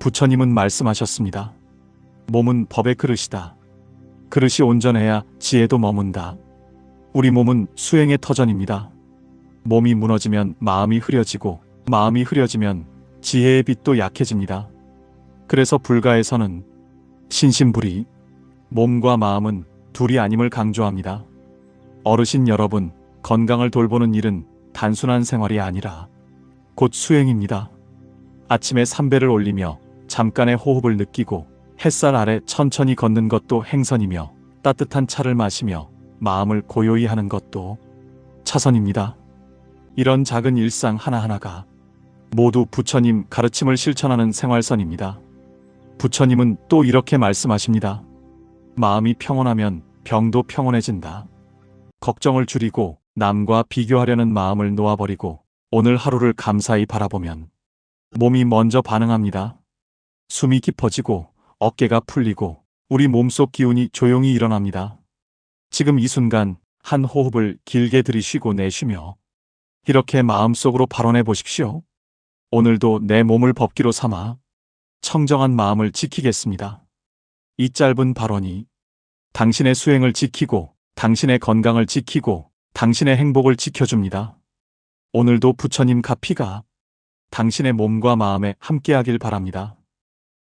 부처님은 말씀하셨습니다. 몸은 법의 그릇이다. 그릇이 온전해야 지혜도 머문다. 우리 몸은 수행의 터전입니다. 몸이 무너지면 마음이 흐려지고 마음이 흐려지면 지혜의 빛도 약해집니다. 그래서 불가에서는 신신불이 몸과 마음은 둘이 아님을 강조합니다. 어르신 여러분, 건강을 돌보는 일은 단순한 생활이 아니라 곧 수행입니다. 아침에 삼배를 올리며 잠깐의 호흡을 느끼고 햇살 아래 천천히 걷는 것도 행선이며 따뜻한 차를 마시며 마음을 고요히 하는 것도 차선입니다. 이런 작은 일상 하나하나가 모두 부처님 가르침을 실천하는 생활선입니다. 부처님은 또 이렇게 말씀하십니다. 마음이 평온하면 병도 평온해진다. 걱정을 줄이고 남과 비교하려는 마음을 놓아버리고 오늘 하루를 감사히 바라보면 몸이 먼저 반응합니다. 숨이 깊어지고 어깨가 풀리고 우리 몸속 기운이 조용히 일어납니다. 지금 이 순간 한 호흡을 길게 들이쉬고 내쉬며 이렇게 마음속으로 발언해 보십시오. 오늘도 내 몸을 법기로 삼아 청정한 마음을 지키겠습니다. 이 짧은 발언이 당신의 수행을 지키고 당신의 건강을 지키고 당신의 행복을 지켜줍니다. 오늘도 부처님 가피가 당신의 몸과 마음에 함께하길 바랍니다.